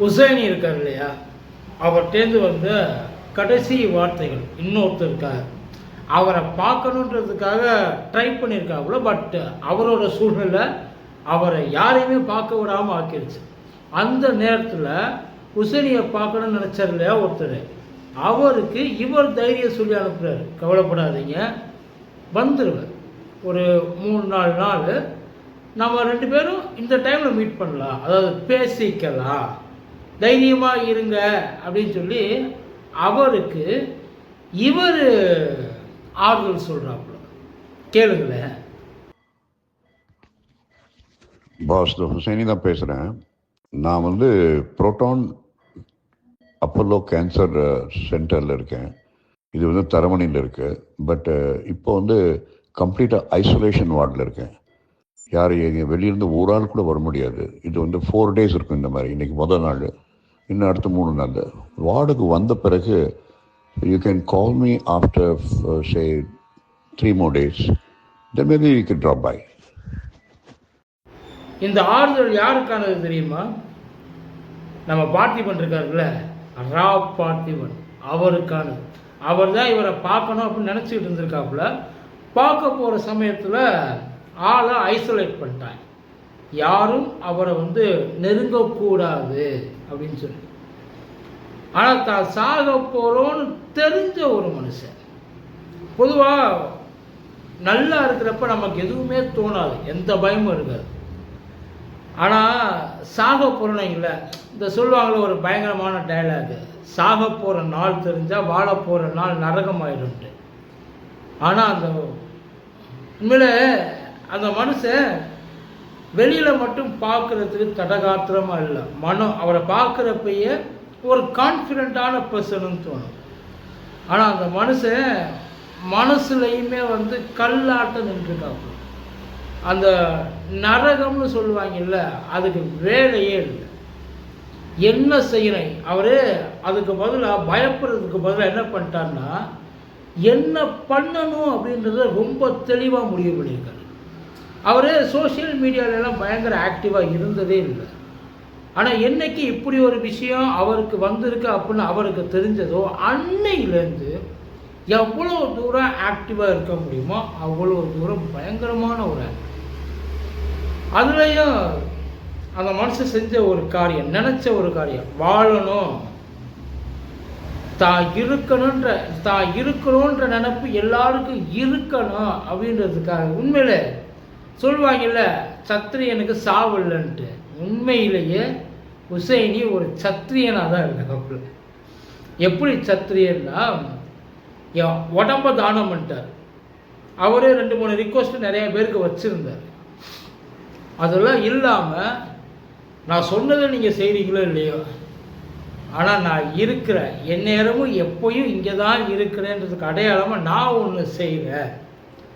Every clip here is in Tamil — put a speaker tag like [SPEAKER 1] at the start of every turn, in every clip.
[SPEAKER 1] உசைனி இருக்கார் இல்லையா? அவர்கிட்டேருந்து வந்த கடைசி வார்த்தைகள். இன்னொருத்தர் இருக்கார். அவரை பார்க்கணுன்றதுக்காக ட்ரை பண்ணியிருக்காப்புல பட் அவரோட சூழ்நிலை அவரை யாரையுமே பார்க்க விடாமல் ஆக்கிடுச்சு அந்த நேரத்தில் உசேனியை பார்க்கணும்னு நினச்சார் இல்லையா ஒருத்தர்? அவருக்கு இவர் தைரியம் சொல்லி அனுப்புகிறார் கவலைப்படாதீங்க. வந்துடுவேன் ஒரு மூணு நாலு நாள் நம்ம ரெண்டு பேரும் இந்த டைமில் மீட் பண்ணலாம். அதாவது பேசிக்கலாம். தைரியமாக இருங்க அப்படின்னு சொல்லி அவருக்கு இவர் ஆறுதல் சொல்கிறாப்புல கேளுங்களேன்
[SPEAKER 2] பாஸ் ஹுசைனி தான் பேசுகிறேன் நான் வந்து புரோட்டான் அப்பல்லோ கேன்சர் சென்டரில் இருக்கேன். இது வந்து தரமணியில் இருக்குது பட் இப்போ வந்து கம்ப்ளீட்டாக ஐசோலேஷன் வார்டில் இருக்கேன். யார் எங்க வெளியிருந்து ஒரு ஆள் கூட வர முடியாது. இது வந்து ஃபோர் டேஸ் இருக்கும் இந்த மாதிரி இன்னைக்கு முதல் நாள். இன்னும் அடுத்த மூணு நாள். வார்டுக்கு வந்த பிறகு you can call me after say three more days then maybe you can drop by
[SPEAKER 1] இந்த ஆறுதல் யாருக்கானது தெரியுமா? நம்ம பார்த்திபன் இருக்காருல்ல ரா பார்த்திபன் அவருக்கானது. அவர் தான் இவரை பார்க்கணும் அப்படின்னு நினச்சிக்கிட்டு இருந்திருக்காப்புல. பார்க்க போகிற சமயத்தில் ஆளை ஐசோலேட் பண்ணிட்டாங்க. யாரும் அவரை வந்து நெருங்கக்கூடாது அப்படின்னு சொல்லி. ஆனால் தான் சாக போகிறோன்னு தெரிஞ்ச ஒரு மனுஷன். பொதுவாக நல்லா இருக்கிறப்ப நமக்கு எதுவுமே தோணாது. எந்த பயமும் இருக்காது. ஆனால் சாக போகிறவங்கள இந்த சொல்லுவாங்களே ஒரு பயங்கரமான டைலாகு சாக போகிற நாள் தெரிஞ்சால் வாழ போகிற நாள் நரகமாயிடும்ட்டு. ஆனால் அந்த உண்மையில அந்த மனுஷன் வெளியில் மட்டும் பார்க்குறதுக்கு தடகாத்திரமாக இல்லை. மனம் அவரை பார்க்குறப்பையே ஒரு கான்ஃபிடெண்ட்டான பர்சனுன்னு தோணும். ஆனால் அந்த மனுஷன் மனசுலையுமே வந்து கல்லாட்டம் நின்றுருக்காப்புல அந்த நரகம்னு சொல்லுவாங்கல்ல அதுக்கு வேலையே இல்லை. என்ன செய்கிறேன் அவர் அதுக்கு பதிலாக பயப்படுறதுக்கு பதிலாக என்ன பண்ணிட்டாருன்னா என்ன பண்ணணும் அப்படின்றத ரொம்ப தெளிவாக முடிவு பண்ணியிருக்காரு. அவர் சோஷியல் மீடியாவிலலாம் பயங்கர ஆக்டிவாக இருந்ததே இல்லை. ஆனால் என்னைக்கு இப்படி ஒரு விஷயம் அவருக்கு வந்திருக்கு அப்படின்னு அவருக்கு தெரிஞ்சதோ அன்னையிலேருந்து எவ்வளோ தூரம் ஆக்டிவாக இருக்க முடியுமோ அவ்வளோ தூரம் பயங்கரமான ஒரு அதுலேயும் அந்த மனுஷன் செஞ்ச ஒரு காரியம் நினச்ச ஒரு காரியம் வாழணும். தான் இருக்கணுன்ற தான் இருக்கணுன்ற நினப்பு எல்லாருக்கும் இருக்கணும் அப்படின்றதுக்காக. உண்மையிலே சொல்லுவாங்கல்ல சத்திரியனுக்கு சாவு இல்லைன்ட்டு. உண்மையிலேயே உசைனி ஒரு சத்திரியனாக தான் இருந்தாப்புல எப்படி சத்திரியன்னா என் உடம்ப தானம் பண்ணிட்டார். அவரே ரெண்டு மூணு ரிக்வஸ்ட் நிறைய பேருக்கு வச்சுருந்தார். அதெல்லாம் இல்லாமல் நான் சொன்னதை நீங்கள் செய்கிறீங்களோ இல்லையோ ஆனால் நான் இருக்கிறேன் என் நேரமும் எப்போயும் இங்கே தான் இருக்கிறேன்றதுக்கு அடையாளமாக நான் ஒன்று செய்கிறேன்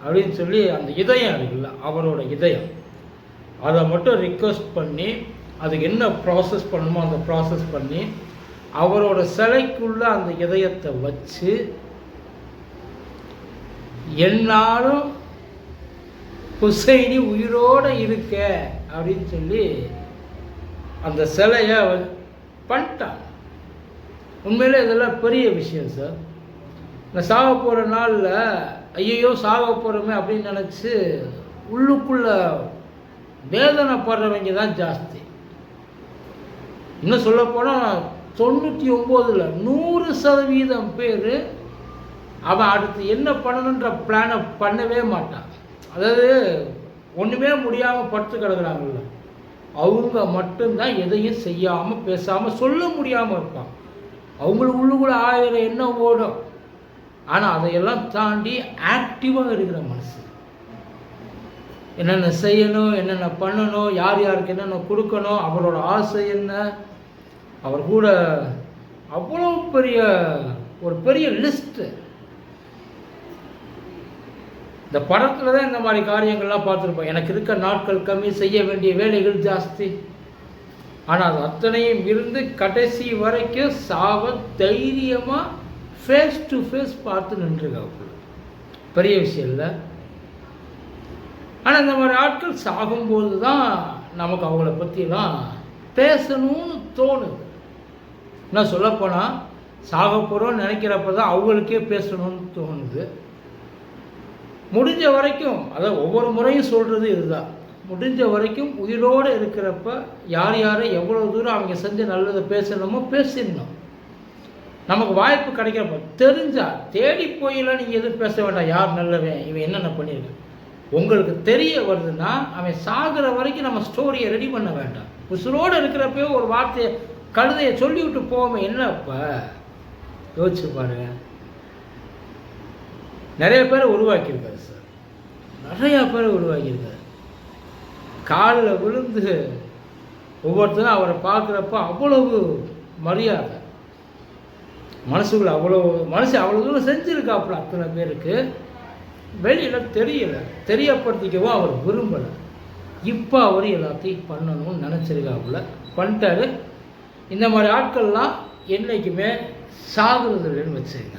[SPEAKER 1] அப்படின்னு சொல்லி அந்த இதயம் இருக்குல்ல அவரோட இதயம். அதை மட்டும் ரிக்வஸ்ட் பண்ணி அதுக்கு என்ன ப்ராசஸ் பண்ணணுமோ அந்த ப்ராசஸ் பண்ணி அவரோட சிலைக்குள்ளே அந்த இதயத்தை வச்சு என்னாலும் ஹுசைனி உயிரோடு இருக்க அப்படின்னு சொல்லி அந்த சிலையை பண்ணிட்டான். உண்மையிலே இதெல்லாம் பெரிய விஷயம் சார் நான் சாக போகிற நாளில் ஐயையோ சாக போகிறோமே அப்படின்னு நினச்சி உள்ளுக்குள்ள வேதனைப்படுறவங்க தான் ஜாஸ்தி. இன்னும் சொல்லப்போனால் தொண்ணூற்றி ஒம்போதில் நூறு சதவீதம் பேர் அவன் அடுத்து என்ன பண்ணணுன்ற பிளானை பண்ணவே மாட்டான். அதாவது ஒன்றுமே முடியாமல் படுத்து கிடக்குறாங்கல்ல. அவங்க மட்டும்தான் எதையும் செய்யாமல் பேசாமல் சொல்ல முடியாமல் இருப்பான். அவங்களுக்கு உள்ளுக்குள்ள ஆயிரம் என்ன ஓடும். ஆனால் அதையெல்லாம் தாண்டி ஆக்டிவாக இருக்கிற மனசு. என்னென்ன செய்யணும் என்னென்ன பண்ணணும் யார் யாருக்கு என்னென்ன கொடுக்கணும் அவரோட ஆசை என்ன? அவர் கூட அவ்வளோ பெரிய ஒரு பெரிய லிஸ்ட்டு இந்த படத்தில் தான் இந்த மாதிரி காரியங்கள்லாம் பார்த்துருப்போம். எனக்கு இருக்க நாட்கள் கம்மி செய்ய வேண்டிய வேலைகள் ஜாஸ்தி. ஆனால் அது அத்தனையும் இருந்து கடைசி வரைக்கும் சாவ தைரியமாக ஃபேஸ் டு ஃபேஸ் பார்த்து நின்றுருக்காப்புல பெரிய விஷயம் இல்லை. ஆனால் இந்த மாதிரி ஆட்கள் சாகும்போது தான் நமக்கு அவங்கள பற்றிலாம் பேசணும்னு தோணுது. என்ன சொல்லப்போனால் சாக போகிறோம்னு நினைக்கிறப்ப தான் அவங்களுக்கே பேசணும்னு தோணுது. முடிஞ்ச வரைக்கும் அதாவது ஒவ்வொரு முறையும் சொல்கிறது இதுதான். முடிஞ்ச வரைக்கும் உயிரோடு இருக்கிறப்ப யார் யாரை எவ்வளோ தூரம் அவங்க செஞ்ச நல்லதை பேசணுமோ பேசிடணும். நமக்கு வாய்ப்பு கிடைக்கிறப்ப தெரிஞ்சா தேடி போயெல்லாம் நீங்கள் எதுவும் பேச வேண்டாம். யார் நல்லவன்? இவன் என்னென்ன பண்ணியிருக்கான்? உங்களுக்கு தெரிய வருதுன்னா அவன் சாகுற வரைக்கும் நம்ம ஸ்டோரியை ரெடி பண்ண வேண்டாம். உசுரோடு இருக்கிறப்பயோ ஒரு வார்த்தையை கழுதையை சொல்லிவிட்டு போவோமே என்னப்பா? யோசிச்சு பாருங்க. நிறைய பேரை உருவாக்கியிருக்காரு சார். நிறையா பேரை உருவாக்கியிருக்காரு. காலில் விழுந்து ஒவ்வொருத்தரும் அவரை பார்க்குறப்ப அவ்வளவு மரியாதை. மனசுக்குள்ள அவ்வளோ மனசு அவ்வளோ தூரம் செஞ்சுருக்காப்புல அத்தனை பேருக்கு. வெளியில் தெரியல. தெரியப்படுத்திக்கவும் அவர் விரும்பலை. இப்போ அவர் எல்லாத்தையும் பண்ணணும்னு நினச்சிருக்காப்புல. பண்ணிட்டாரு. இந்த மாதிரி ஆட்கள்லாம் என்றைக்குமே சாகுறது இல்லைன்னு வச்சுருங்க